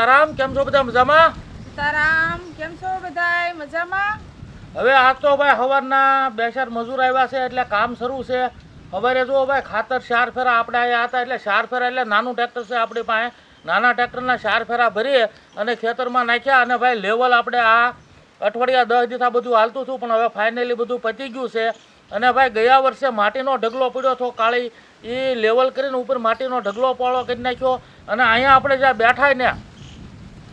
સીતારામ કેમ છો બધા મજામાં? સીતારામ કેમ છો બધાય? મજામાં? હવે આ તો ભાઈ સવારના બે ચાર મજૂર આવ્યા છે એટલે કામ શરૂ છે. હવારે જો ભાઈ ખાતર ચાર ફેરા આપણે અહીંયા હતા એટલે ચાર ફેરા એટલે નાનું ટ્રેક્ટર છે આપણી પાસે. નાના ટ્રેક્ટરના ચાર ફેરા ભરીએ અને ખેતરમાં નાખ્યા અને ભાઈ લેવલ આપણે આ અઠવાડિયા દસ દિવસ આ બધું હાલતું હતું પણ હવે ફાઇનલી બધું પતી ગયું છે. અને ભાઈ ગયા વર્ષે માટીનો ઢગલો પડ્યો હતો કાળી એ લેવલ કરીને ઉપર માટીનો ઢગલો પાળો કરી નાખ્યો. અને અહીંયા આપણે જ્યાં બેઠા ને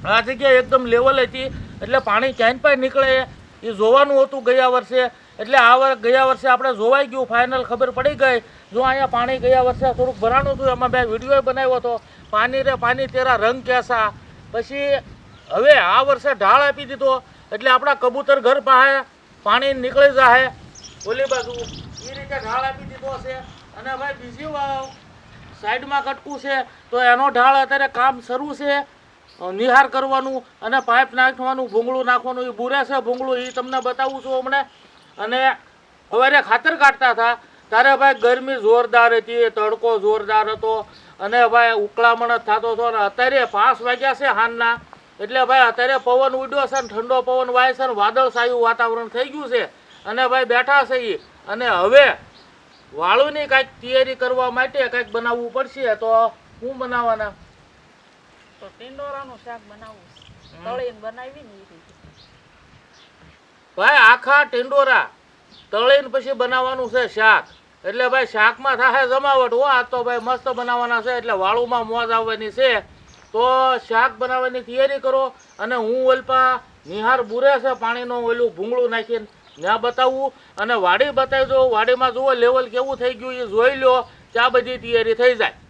આ જગ્યા એકદમ લેવલ હતી. એટલે પાણી ક્યાંય પણ નીકળે, એ જોવાનું હતું ગયા વર્ષે. એટલે આ વર્ષ ગયા વર્ષે આપણે જોવાઈ ગયું ફાઇનલ ખબર પડી ગઈ. જો અહીંયા પાણી ગયા વર્ષે થોડુંક ભરાણું હતું, એમાં મેં વીડિયો બનાવ્યો હતો. પાણી રે પાણી તેરા રંગ કેસા પછી હવે આ વર્ષે ઢાળ આપી દીધો. એટલે આપણા કબૂતર ઘર પાસે પાણી નીકળી જાય ઓલી બાજુ એ રીતે ઢાળ આપી દીધો છે. અને ભાઈ બીજી સાઈડમાં કટકું છે. તો એનો ઢાળ અત્યારે કામ શરૂ છે. નિહાર કરવાનું અને પાઇપ નાખવાનું, ભૂંગળું નાખવાનું એ બુરે છે ભૂંગળું એ તમને બતાવું છું હમણાં. અને સવારે ખાતર કાઢતા હતા, ત્યારે ભાઈ ગરમી જોરદાર હતી, તડકો જોરદાર હતો. અને ભાઈ ઉકળામણ જ થતો હતો અને અત્યારે પાંચ વાગ્યા છે હાનના એટલે ભાઈ અત્યારે પવન ઉડ્યો છે ને ઠંડો પવન વાય છે ને વાદળછાયું વાતાવરણ થઈ ગયું છે. અને ભાઈ બેઠા છે એ અને હવે વાળુની કાંઈક તૈયારી કરવા માટે કાંઈક બનાવવું પડશે, તો શું બનાવવાના? તો ટીંડોરાનું શાક બનાવવું તળીને બનાવી ને ભાઈ, આખા ટીંડોરા તળીને પછી બનાવવાનું છે શાક. એટલે ભાઈ, શાકમાં થાય જમાવટ. હો, આ તો ભાઈ મસ્ત બનાવવાના છે, એટલે વાળુમાં મોજ આવવાની છે. તો શાક બનાવવાની તૈયારી કરો અને હું ઓલપા નિહાર બુરે છે, પાણીનું ઓલું ભૂંગળું નાખીને ત્યાં બતાવવું અને વાડી બતાવી દો વાડીમાં જુઓ, લેવલ કેવું થઈ ગયું એ જોઈ લો ત્યાં બધી તૈયારી થઈ જાય.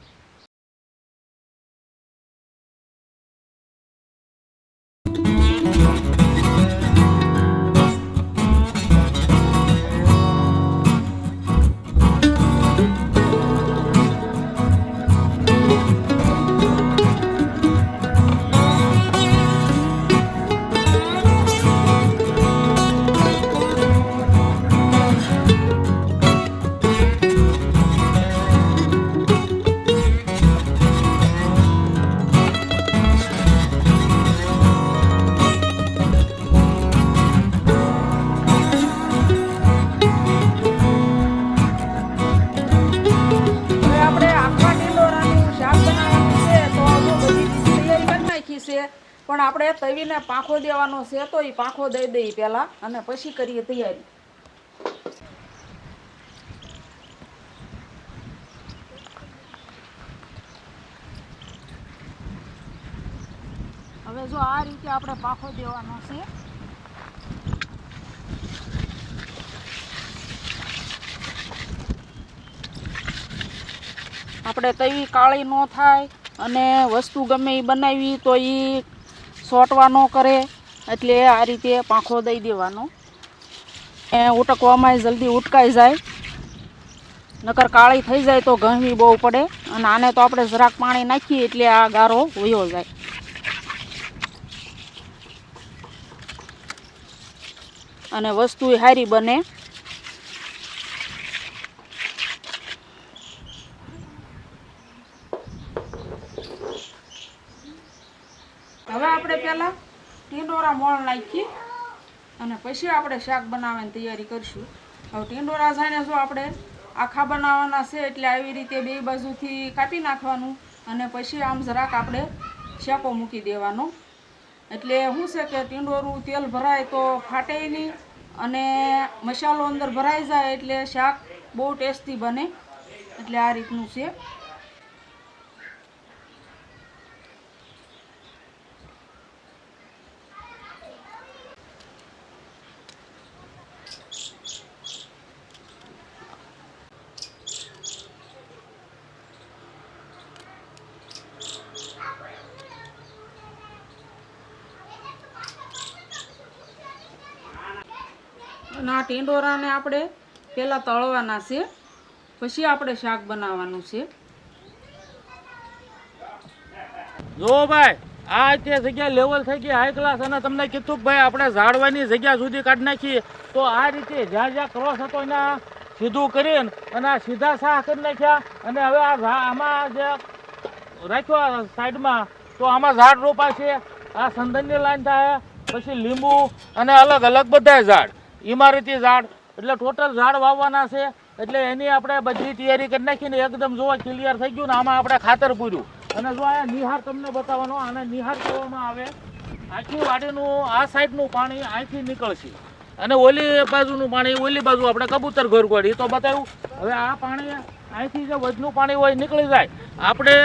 તવીને પાંખો દેવાનો છે તો એ પાંખો દઈ દઈ પહેલાં અને પછી કરીએ તૈયારી. હવે જો આ રીતે આપણે પાંખો દેવાનો છે. આપણે તવી કાળી ન થાય અને વસ્તુ ગમે એ બનાવી તો એ સોટવા ન કરે, એટલે આ રીતે પાંખો દઈ દેવાનો. એ ઉટકવામાં જલ્દી ઉટકાઈ જાય. નકર કાળી થઈ જાય તો ઘણી બહુ પડે, અને આને તો આપણે જરાક પાણી નાખીએ એટલે આ ગારો વયો જાય. અને વસ્તુ સારી બને. હવે આપણે પહેલાં ટીંડોરા મોણ નાખી અને પછી આપણે શાક બનાવવાની તૈયારી કરીશું. હવે ટીંડોરા જાણે જો આપણે આખા બનાવવાના છે એટલે આવી રીતે બે બાજુથી કાપી નાખવાનું અને પછી આમ જરાક આપણે શેકો મૂકી દેવાનો. એટલે શું છે કે ટીંડોરું તેલ ભરાય તો ફાટે નહીં અને મસાલો અંદર ભરાઈ જાય એટલે શાક બહુ ટેસ્ટી બને. એટલે આ રીતનું છે. અને આ ટીંડોરાને આપણે પહેલાં તળવાના છે. પછી આપણે શાક બનાવવાનું છે. જો ભાઈ, આ તે જગ્યા લેવલ થઈ ગઈ હાઈ ક્લાસ અને તમને કીધું ભાઈ આપણે ઝાડવાની જગ્યા સુધી કાઢી નાખીએ તો આ રીતે જ્યાં જ્યાં ક્રોસ હતો, એના સીધું કરીને અને આ સીધા શાહ કરી નાખ્યા. અને હવે આ આમાં જે રાખ્યો સાઈડમાં તો આમાં ઝાડ રોપા છે આ સંદનની લાઈન થાય, પછી લીંબુ અને અલગ અલગ બધા ઝાડ. ઇમારતી ઝાડ. એટલે ટોટલ ઝાડ વાવવાના છે. એટલે એની આપણે બધી તૈયારી કરી નાખીને એકદમ જોવા ક્લિયર થઈ ગયું ને આમાં આપણે ખાતર પૂર્યું. અને જો અહીંયા નિહાર તમને બતાવવાનો, આને નિહાર કહેવામાં આવે. આખી વાડીનું, આ સાઈડનું પાણી અહીંથી નીકળશે. અને ઓલી બાજુનું પાણી, ઓલી બાજુ આપણે કબૂતર ઘર ગોળી. તો બતાવ્યું. હવે આ પાણી અહીંથી જે વજનું પાણી હોય નીકળી જાય. આપણે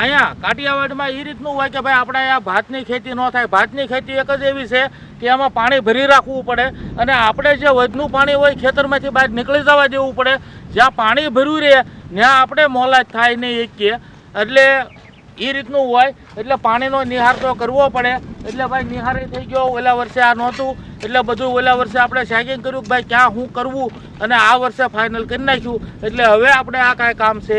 અહીંયા કાઠિયાવાડમાં એ રીતનું હોય કે ભાઈ આપણે અહીંયા ભાતની ખેતી ન થાય. ભાતની ખેતી એક જ એવી છે કે એમાં પાણી ભરી રાખવું પડે અને આપણે જે વધનું પાણી હોય ખેતરમાંથી બહાર નીકળી જવા દેવું પડે. જ્યાં પાણી ભર્યું રહે, ત્યાં આપણે મોલાજ થાય નહીં એકીએ એટલે એ રીતનું હોય. એટલે પાણીનો નિહાર તો કરવો પડે. એટલે ભાઈ નિહારે થઈ ગયો ઓલા વર્ષે આ નહોતું. એટલે બધું ઓલા વર્ષે આપણે સેગિંગ કર્યું ભાઈ ક્યાં શું કરવું અને આ વર્ષે ફાઇનલ કરી નાખ્યું. એટલે હવે આપણે આ કાંઈ કામ છે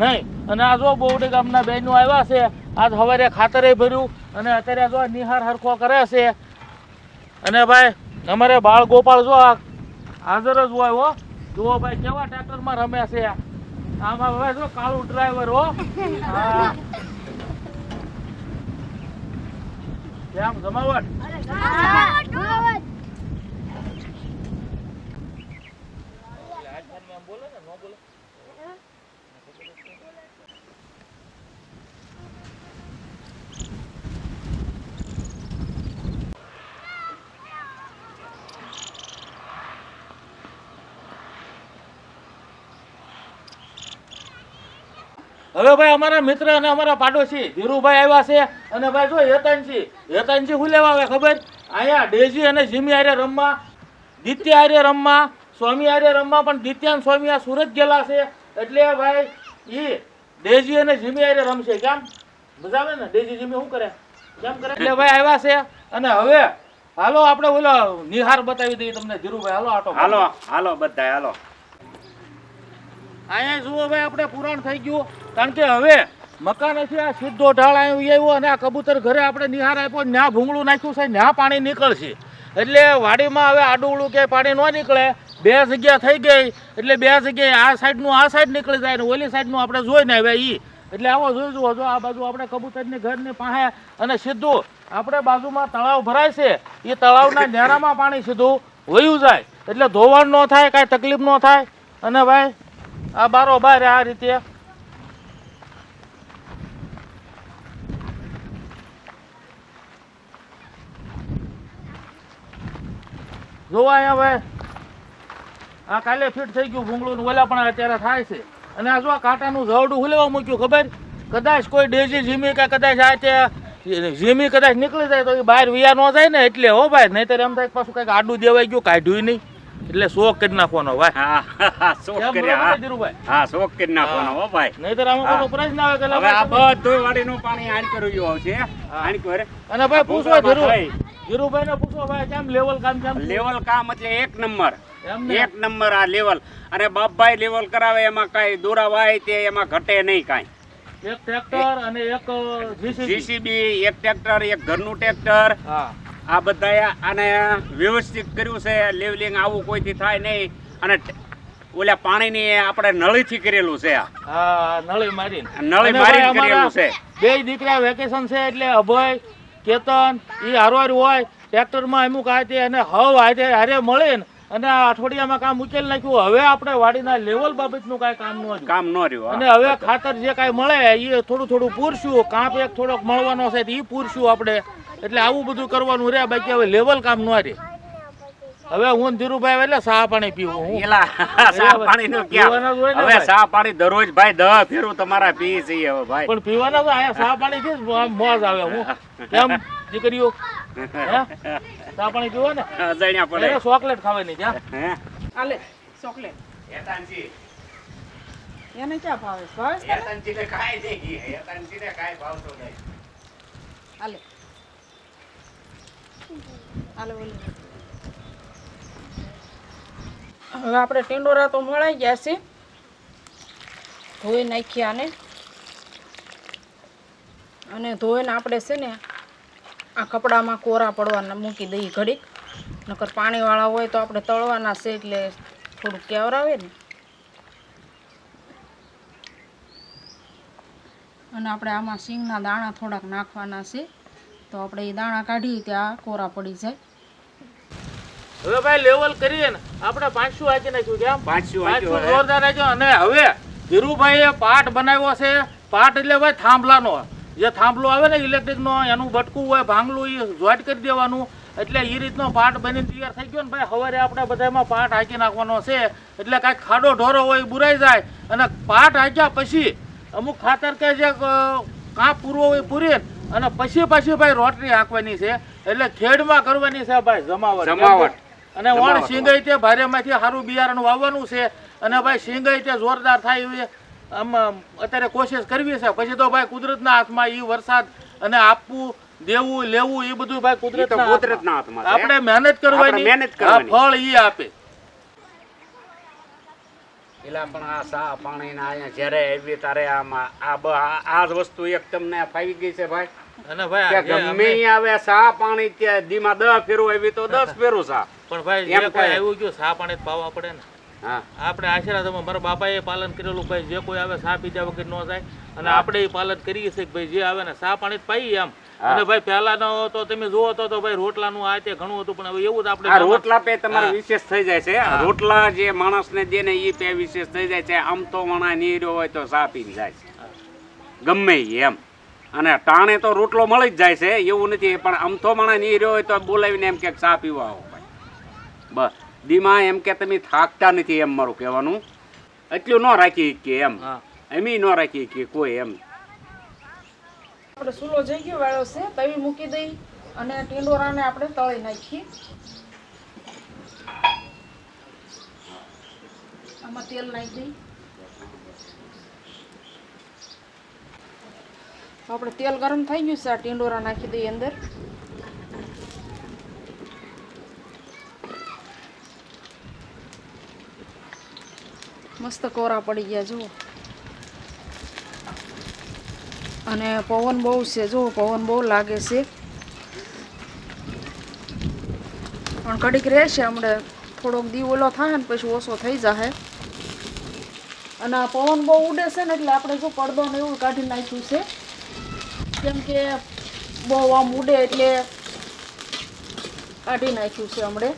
નહીં. અને આ જો બોવડી ગામના બહેનો આવ્યા છે, આજ સવારે ખાતરે ભર્યું અને અત્યારે જો નિહાર હરખો કરે છે. અને ભાઈ, અમારે બાળ ગોપાળ જો હાજર જ હોય હો. જુઓ ભાઈ કેવા ટ્રેક્ટરમાં રમે છે. આમાં હવે જો કાળું ડ્રાઈવર હો. હા. કેમ જમાવટ બોલે ને ન બોલે હવે ભાઈ અમારા મિત્ર અને અમારા પાડોશી ધીરુભાઈ આવ્યા છે અને ભાઈ જો હેતાનજી હેતાનજી શું લેવા આવે ખબર? અહીંયા ડેઝી અને જીમી આર્ય રમવા, દિત્ય આર્ય રમવા, સ્વામી આર્ય રમવા, પણ દિત્યાન સ્વામી આ સુરત ગયેલા છે. એટલે ભાઈ એ ડેઝી અને જીમી આર્ય રમશે. કેમ? મજા ને? ડેઝી જીમી શું કરે? કેમ કરે? એટલે ભાઈ આવ્યા છે. અને હવે, હાલો આપણે ઓલો નિહાર બતાવી દઈએ તમને ધીરુભાઈ. હાલો આટો. હાલો હાલો બધા હાલો. અહીંયા જુઓ ભાઈ, આપણે પુરાણ થઈ ગયું. કારણ કે હવે મકાનેથી આ સીધો ઢાળ આવ્યું આવ્યો અને આ કબૂતર ઘરે આપણે નિહાર આપ્યો ન્યા ભૂંગળું નાખ્યું છે, ન્યા પાણી નીકળશે. એટલે વાડીમાં હવે આડુવડું કે પાણી ન નીકળે. બે જગ્યા થઈ ગઈ, એટલે બે જગ્યાએ આ સાઈડનું આ સાઈડ નીકળી જાય ને ઓલી સાઈડનું આપણે જોઈને આવ્યા એ એટલે આવો જુઓ, જો આ બાજુ આપણે કબૂતરની ઘરની પાસે અને સીધું આપણે બાજુમાં તળાવ ભરાય છે એ તળાવના નેરામાં પાણી સીધું વયું જાય. એટલે ધોવાણ ન થાય, કાંઈ તકલીફ ન થાય. અને ભાઈ આ બારો બાર આ રીતે. જોવા હવે. આ કાલે ફિટ થઈ ગયું ભૂંગળું ઓલા પણ અત્યારે થાય છે. અને આ જો આ કાંટાનું ઝવડું હુલેવા મૂક્યું ખબર? કદાચ કોઈ ડેઝી ઝીમી કે કદાચ આ તે ઝીમી કદાચ નીકળી જાય તો એ બહાર વિયા ન જાય ને એટલે હો ભાઈ. નહીતર એમ થાય પાછું કંઈક આડું દેવાઈ ગયું, કાઢ્યું નહીં. એટલે શોખ કરી નાખવાનો ભાઈ હા શોખ શોખ કરી નાખવાનો હો. ભાઈ. નહીતર આમાં કોઈ પ્રાઇઝ ના આવે હવે આ બધું વાડીનું પાણી આણ કર્યું આવશે આણ કરે. અને ભાઈ પૂછો ધીરુ ધીરુભાઈ. ને પૂછો ભાઈ કેમ લેવલ કામ કેમ લેવલ કામ એટલે એક નંબર. એક નંબર આ લેવલ અને બાપભાઈ લેવલ કરાવે એમાં કાંઈ દોરા વાય તે એમાં ઘટે નહીં કાંઈ. એક ટ્રેક્ટર અને એક જીસીબી એક ટ્રેક્ટર એક ઘરનું ટ્રેક્ટર હા. આ બધાએ આને વ્યવસ્થિત કર્યું છે. લેવલિંગ આવું કોઈથી થાય નહીં. અને ઓલા પાણીની આપણે નળીથી કરેલું છે આ. નળી મારીને. નળી મારીને કરેલું છે. બે દીકરા વેકેશન છે એટલે અભય કેતન એ હારવાર હોય ટ્રેક્ટરમાં અમુક આ તે અને હવ આ હારે મળે ને અને આ અઠવાડિયામાં કામ ઉકેલ નાખ્યું. હવે આપણે વાડીના લેવલ બાબતનું કાંઈ કામ ન કામ ન રહ્યું અને હવે ખાતર જે કાંઈ મળે એ થોડું થોડું પૂરશું. કાંપ એક થોડોક મળવાનો છે એ પૂરશું આપણે. એટલે આવું બધું કરવાનું રહે બાકી હવે લેવલ કામ ન રે. હવે હું ને ધીરુભાઈ એટલે સા પાણી પીવું હું. એલા સા પાણી નો ક્યાં? ને હવે સા પાણી દરરોજ ભાઈ દહ ફેરું તમારા પી જઈએ હવે ભાઈ. પણ પીવાના તો અહીંયા સા પાણી થી મોજ આવે હું. કેમ દીકરીઓ? સા પાણી પીવો ને? અજાણ્યા પડે. ચોકલેટ ખાવાની ક્યાં આલે ચોકલેટ એતાનજી એને ક્યાં ભાવે? ભાવે છે તને? હેતાનજીને કાંઈ નહીં હેતાનજીને કાંઈ ભાવતું નહીં. આલે હવે આપણે ટીંડોરા તો મળાઈ ગયા છે. ધોઈ નાખ્યા આને અને ધોઈને આપણે છે ને આ કપડામાં કોરા પડવાના મૂકી દઈએ ઘડીક. નકર પાણીવાળા હોય તો આપણે તળવાના છે એટલે થોડુંક કેવરાવે ને. અને આપણે આમાં સિંગના દાણા થોડાક નાખવાના છે. તો આપણે એ દાણા કાઢી ત્યાં કોરા પડી જાય. હવે ભાઈ લેવલ કરીએ ને આપણે પાંચસો આંકી નાખ્યું કેમ પાંચસો પાંચસો જોરદાર રાખ્યો અને હવે ધીરુભાઈએ પાટ બનાવ્યો છે. પાટ એટલે ભાઈ થાંભલાનો. જે થાંભલો આવે ને ઇલેક્ટ્રિકનો એનું બટકું હોય ભાંગલું એ જોઈન્ટ કરી દેવાનું. એટલે એ રીતનો પાટ બનીને તૈયાર થઈ ગયો ને ભાઈ સવારે આપણે બધામાં પાટ હાંકી નાખવાનો છે. એટલે કાંઈક ખાડો ઢોરો હોય બુરાઈ જાય. અને પાટ હાંક્યા પછી અમુક ખાતર કે જે કાંપ પૂરવો હોય પૂરીએ પૂરીને અને પછી પછી ભાઈ રોટરી હાંકવાની છે એટલે ખેડમાં કરવાની છે ભાઈ જમાવટ જમાવટ. અને વણ. સિંગાઈ તે ભારેમાંથી સારું બિયારણ વાવવાનું છે અને ભાઈ સિંગાઈ તે જોરદાર થાય એવી આમ અત્યારે કોશિશ કરવી છે પછી તો ભાઈ કુદરતના હાથમાં એ વરસાદ અને આપવું દેવું લેવું એ બધું ભાઈ કુદરત કુદરતના હાથમાં. આપણે મહેનત કરવાની મહેનત કરવાની. ફળ ઈ આપે પેલા પણ આ સા પાણીના અહીંયા જ્યારે આવી તારે આમાં આ આ જ વસ્તુ એક તમને ફાવી ગઈ છે ભાઈ? અને ભાઈ ગમે આવે સા પાણી ત્યાં દીમાં દસ ફેરવું આવી તો દસ ફેરું સા. પણ ભાઈ એમ કઈ આવ્યું ગયું સા પાણી પાવા પડે ને. હા. આપણે આશીર્વાદ મારા બાપાએ પાલન કરેલું ભાઈ જે કોઈ આવે સા પીધા વગર ન જાય. અને આપણે એ પાલન કરીએ છીએ કે ભાઈ જે આવે ને સા પાણી જ પાઈએ એમ. અને ભાઈ પહેલાનો તો તમે જુઓ તો તો ભાઈ રોટલાનું આ તે ઘણું હતું પણ હવે એવું જ આપણે આ રોટલા પે તમારે વિશેષ થઈ જાય છે. રોટલા જે માણસને દે ને એ પે વિશેષ થઈ જાય છે. આમ તો વણા નીર્યો હોય તો સા પીને જાય છે. ગમે એમ. અને ટાણે તો રોટલો મળી જ જાય છે એવું નથી. પણ આમ તો માણા નીર્યો હોય તો બોલાવીને એમ કે ચા પીવા આવો ભાઈ. બસ. દીમાં એમ કે તમે થાકતા નથી એમ મારું કહેવાનું. એટલું ન રાખી કે એમ. એમી એમ ન રાખી કે કોઈ એમ. આપણે સૂલો જઈ ગયો, વાળો છે, તવી મૂકી દઈ અને ટીંડોરાને આપણે તળી નાખીએ. આમાં તેલ નાખી દઈ. આપણે તેલ ગરમ થઈ ગયું છે, આ ટીંડોરા નાખી દઈએ અંદર. મસ્ત કોરા પડી ગયા, જુઓ. અને પવન બહુ છે, જો પવન બહુ લાગે છે. પણ કડીક રહેશે હમણાં, થોડોક દીવોલો થાય ને પછી ઓછો થઈ જશે અને આ પવન બહુ ઉડે છે ને એટલે આપણે જો પડદો ને એવું કાઢી નાખ્યું છે. કેમ કે બહુ આમ ઉડે એટલે કાઢી નાખ્યું છે હમણે.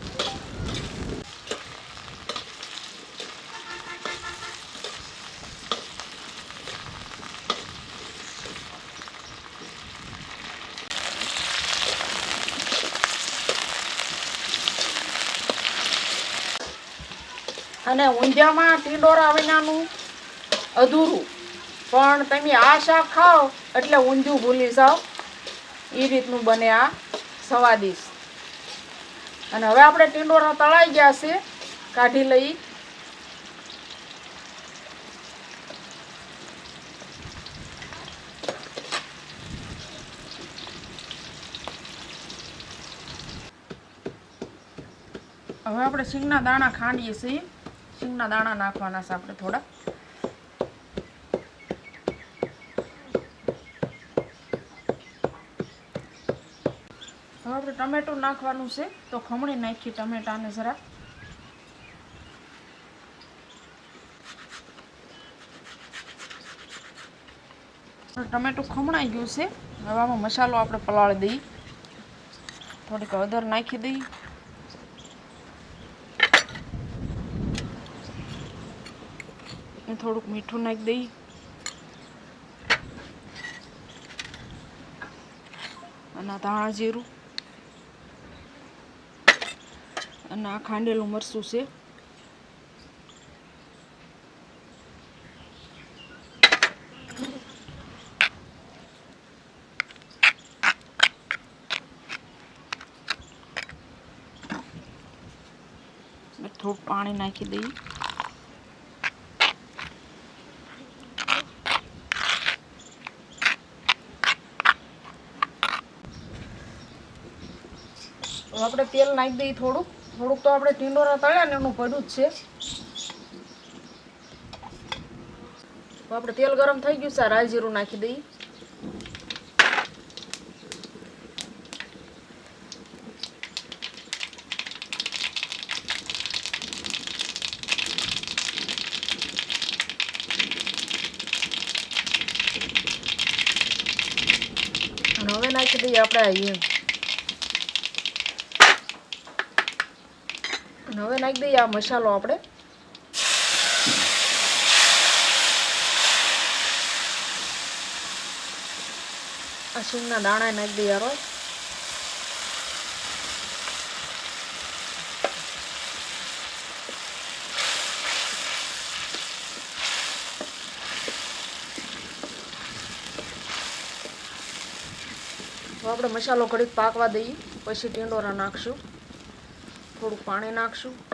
અને ઊંધિયામાં ટીંડોરા વિનાનું અધૂરું. પણ તમે આ શાક ખાઓ એટલે ઊંધિયું ભૂલી જાઓ. એ રીતનું બને આ સવાદીશ અને હવે આપણે ટીંડોરા તળાઈ ગયા છે. કાઢી લઈ. હવે આપણે સિંગના દાણા ખાંડીએ છીએ. સિંગના દાણા નાખવાના છે આપણે થોડા. હવે આપણે ટમેટું નાખવાનું છે, તો ખમણી નાખી ટમેટાને જરા. ટમેટું ખમણાઈ ગયું છે, હવે આમાં મસાલો આપણે પલાળી દઈએ. થોડીક હળદર નાખી દઈએ. થોડુંક મીઠું નાખી દઈ. અને ધાણા જીરું. અને આ ખાંડેલું મરચું છે. થોડું પાણી નાખી દઈએ. આપણે તેલ નાખી દઈએ થોડુંક. થોડુંક તો આપણે ટીંડોરા તળ્યા ને એનું પડ્યું જ છે. તો આપણે તેલ ગરમ થઈ ગયું છે રાઈ જીરું નાખી દઈએ. નાખી દઈએ આપણે આ હિંગ અને હવે નાખી દઈએ આ મસાલો આપણે. આ સૂંગના દાણા નાખી દઈએ યાર આપણે મસાલો ઘડીક પાકવા દઈએ, પછી ટીંડોરા નાખશું. થોડુંક પાણી નાખશું.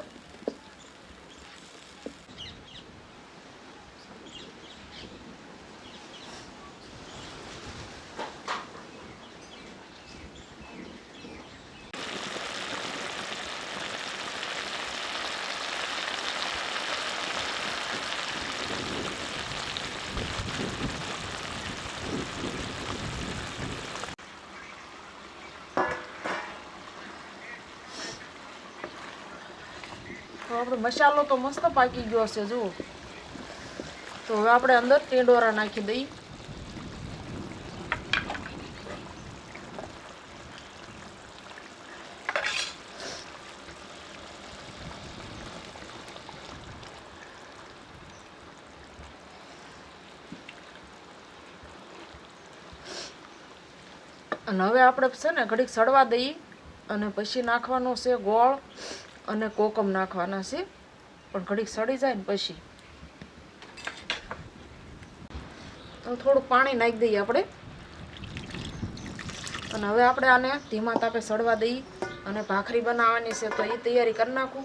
આપણો મસાલો તો મસ્ત પાકી ગયો છે, જુઓ. તો હવે આપણે અંદર ટીંડોરા નાખી દઈએ. અને હવે આપણે છે ને ઘડીક સડવા દઈએ અને પછી નાખવાનો છે ગોળ. અને કોકમ નાખવાના છે. પણ ઘડીક સડી જાય ને પછી. થોડુંક પાણી નાખી દઈએ આપણે. અને હવે આપણે આને ધીમા તાપે સડવા દઈએ. અને ભાખરી બનાવવાની છે તો એ તૈયારી કરી નાખું.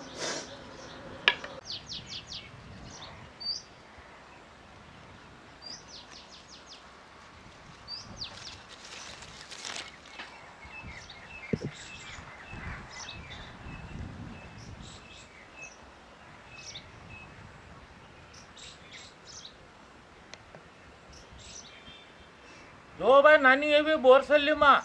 જો ભાઈ, નાની એવી બોરસલીમાં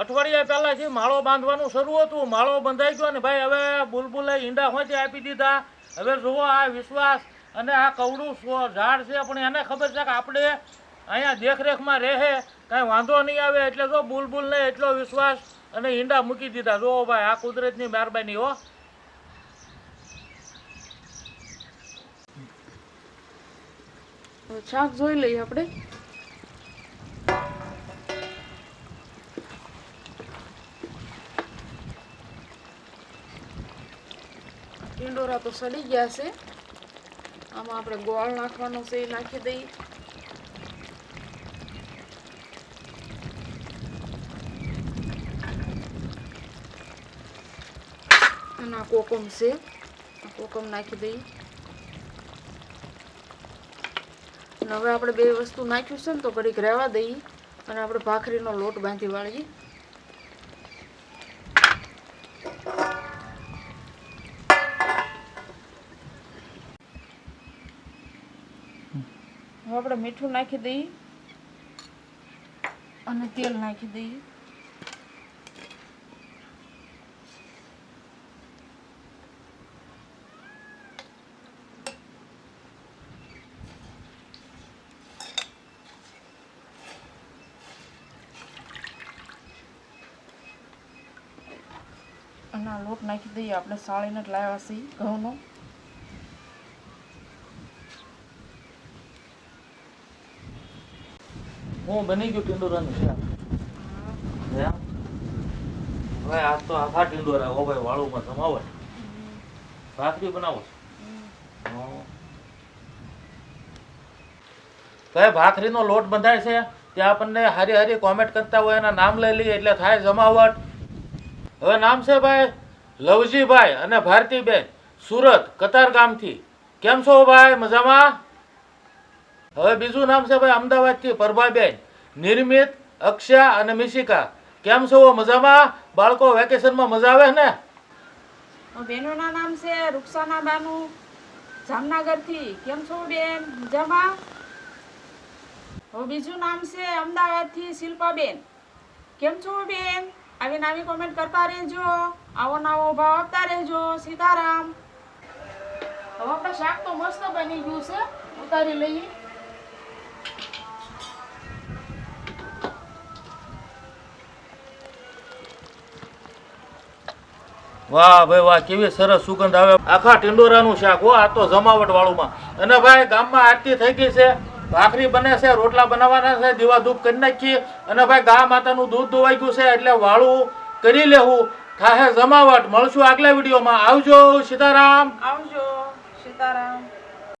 અઠવાડિયા પહેલાં જે માળો બાંધવાનું શરૂ હતું. માળો બંધાઈ ગયો ને ભાઈ હવે બુલબુલે ઈંડા હોતી આપી દીધા. હવે જુઓ આ વિશ્વાસ અને આ કવડું ઝાડ છે, પણ એને ખબર છે કે આપણે અહીંયા દેખરેખમાં રહે, કાંઈ વાંધો નહીં આવે. એટલે જો બુલબુલને એટલો વિશ્વાસ અને ઈંડા મૂકી દીધા. જુઓ ભાઈ, આ કુદરતની મહેરબાની હો. શાક જોઈ લઈએ આપણે. ટીંડોરા તો સડી ગયા છે. આમાં આપણે ગોળ નાખવાનો છે, એ નાખી દઈએ. અને આ કોકમ છે. કોકમ નાખી દઈએ. હવે આપણે બે વસ્તુ નાખ્યું છે ને, તો ઘડીક રહેવા દઈએ અને આપણે ભાખરીનો લોટ બાંધી વાળીએ. આપણે મીઠું નાખી દઈએ અને તેલ નાખી દઈએ. અને આ લોટ નાખી દઈએ. આપણે સાળીને જ લાવ્યા છીએ ઘઉંનો. હું બની ગયું ટીંડોરાનું એમ? હવે આજ તો આખા ટિંડોરા હો ભાઈ વાળુમાં જમાવટ. ભાખરી બનાવો છો? હં. કઈ ભાખરીનો લોટ બંધાય છે ત્યાં આપણને હારી હારી કોમેન્ટ કરતા હોય એના નામ લઈ લઈએ એટલે થાય જમાવટ. હવે નામ છે ભાઈ લવજીભાઈ અને ભારતીબેન સુરત કતાર ગામથી. કેમ છો ભાઈ? મજામાં? હવે બીજું નામ છે ભાઈ અમદાવાદથી પ્રભાબેન. નિર્મિત અક્ષા અને મિશિકા. કેમ છો? મજામાં? બાળકો વેકેશનમાં મજા આવે ને? બહેનોના નામ છે રૂક્ષાના બાનુ. જામનગરથી. કેમ છો બેન? મજામાં? હવે બીજું નામ છે અમદાવાદથી શિલ્પાબેન. કેમ છો બેન? આવી નવી કોમેન્ટ કરતા રહેજો. આવો નવો ભાવ આપતા રહેજો. સીતારામ. હવે આપણે શાક તો મસ્ત બની ગયું છે. ઉતારી લઈએ. વાહ, ભાઈ વાહ, કેવી સરસ સુગંધ આવે. આખા ટિંડોરાનું શાક, હો, આ તો જમાવટ વાળુંમાં અને ભાઈ, ગામમાં આરતી થઈ ગઈ છે. ભાખરી બને છે, રોટલા બનાવવાના છે, દીવા ધૂપ કરી નાખીએ અને ભાઈ, ગા માતાનું દૂધ ધોવાઈ ગયું છે, એટલે વાળું કરી લેવું. થાહે જમાવટ. મળશું આગલા વિડીયોમાં. આવજો, સીતારામ. આવજો, સીતારામ.